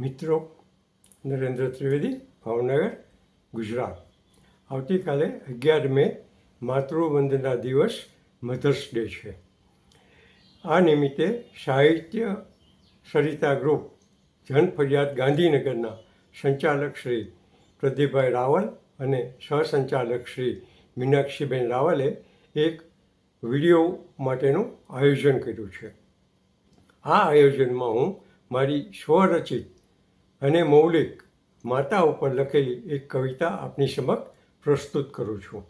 મિત્રો નરેન્દ્ર ત્રિવેદી, ભાવનગર, ગુજરાત. આવતીકાલે અગિયાર મે માતૃવંદના દિવસ, મધર્સ ડે છે. આ નિમિત્તે સાહિત્ય સરિતા ગ્રુપ જન ફરિયાદ ગાંધીનગરના સંચાલક શ્રી પ્રદીપભાઈ રાવલ અને સહસંચાલક શ્રી મીનાક્ષીબેન રાવલે એક વીડિયો માટેનું આયોજન કર્યું છે. આ આયોજનમાં હું મારી સ્વરચિત અને મૌલિક માતા ઉપર લખેલી એક કવિતા આપની સમક્ષ પ્રસ્તુત કરું છું.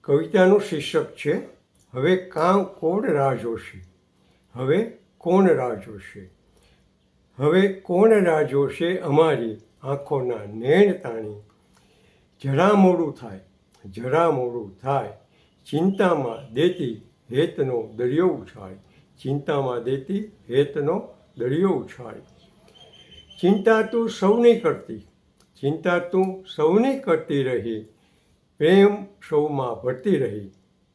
કવિતાનું શીર્ષક છે, હવે કાં કોણ રાહ જોશે? હવે કોણ રાહ જોશે? હવે કોણ રાહ જોશે અમારી આંખોના નેણ તાણી? જરા મોડું થાય, જરા મોડું થાય. ચિંતામાં દેતી હેતનો દરિયો ઉછાળ. ચિંતામાં દેતી હેતનો દરિયો ઉછાળ. ચિંતા તું સૌની કરતી, ચિંતા તું સૌની કરતી રહી. પ્રેમ સૌમાં ભરતી રહી,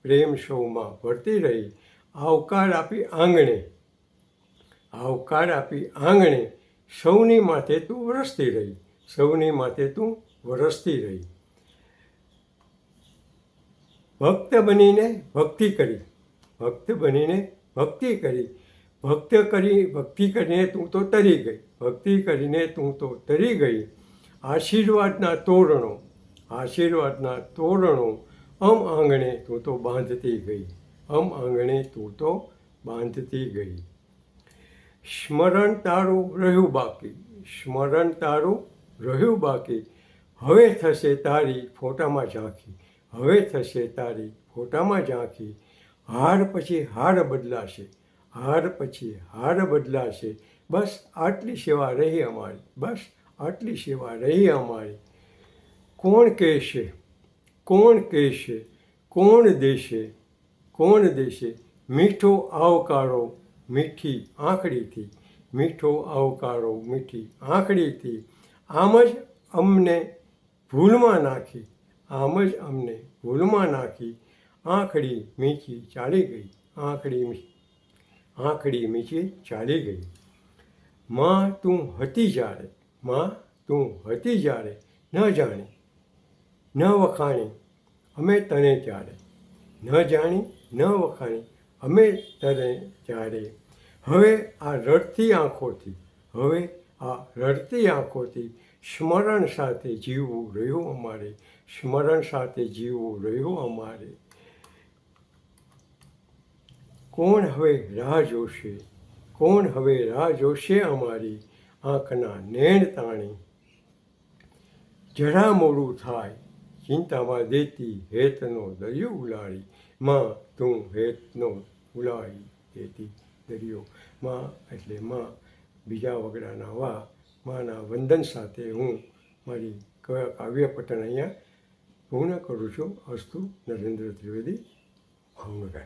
પ્રેમ સૌમાં ભરતી રહી. આવકાર આપી આંગણે, આવકાર આપી આંગણે સૌની માથે તું વરસતી રહી, સૌની માથે તું વરસતી રહી. ભક્ત બનીને ભક્તિ કરી, ભક્ત બનીને ભક્તિ કરી. ભક્ત કરી, ભક્તિ કરીને તું તો તરી ગઈ. ભક્તિ કરીને તું તો તરી ગઈ. આશીર્વાદના તોરણો આશીર્વાદના તોરણો. અમ આંગણે તું તો બાંધતી ગઈ. અમ આંગણે તું તો બાંધતી ગઈ. સ્મરણ તારું રહ્યું બાકી. સ્મરણ તારું રહ્યું બાકી. હવે થશે તારી ફોટામાં ઝાંખી. હવે થશે તારી ફોટામાં ઝાંખી. હાર પછી હાર બદલાશે. હાર પછી હાર બદલાશે. બસ આટલી સેવા રહી અમારી. બસ આટલી સેવા રહી અમારી. કોણ કહેશે? કોણ કહેશે? કોણ દેશે? કોણ દેશે? મીઠો આવકારો મીઠી આંખડીથી. મીઠો આવકારો મીઠી આંખડીથી. આમ જ અમને ભૂલમાં નાખી. આમ જ અમને ભૂલમાં નાખી. આંખડી મીઠી ચાલી ગઈ. આંખડી મી- આંખડી મીચી ચાલી ગઈ. માં તું હતી જ્યારે, માં તું હતી જ્યારે, ન જાણી, ન વખાણી, અમે તને ત્યારે, ન જાણી, ન વખાણી, અમે તને ત્યારે. હવે આ રડતી આંખોથી, હવે આ રડતી આંખોથી સ્મરણ સાથે જીવવું રહ્યું અમારે, સ્મરણ સાથે જીવવું રહ્યું અમારે. કોણ હવે રાહ જોશે? કોણ હવે રાહ જોશે અમારી આંખના નેણ તાણી? જરા મોડું થાય, ચિંતામાં દેતી હેતનો દરિયો ઉલાળી. માં, તું હેતનો ઉલાળી દેતી દરિયો. માં એટલે માં, બીજા વગડાના વા માના વંદન સાથે હું મારી ક- કાવ્ય પઠન અહીંયા પૂર્ણ કરું છું. અસ્તુ નરેન્દ્ર ત્રિવેદી, ભાવનગર.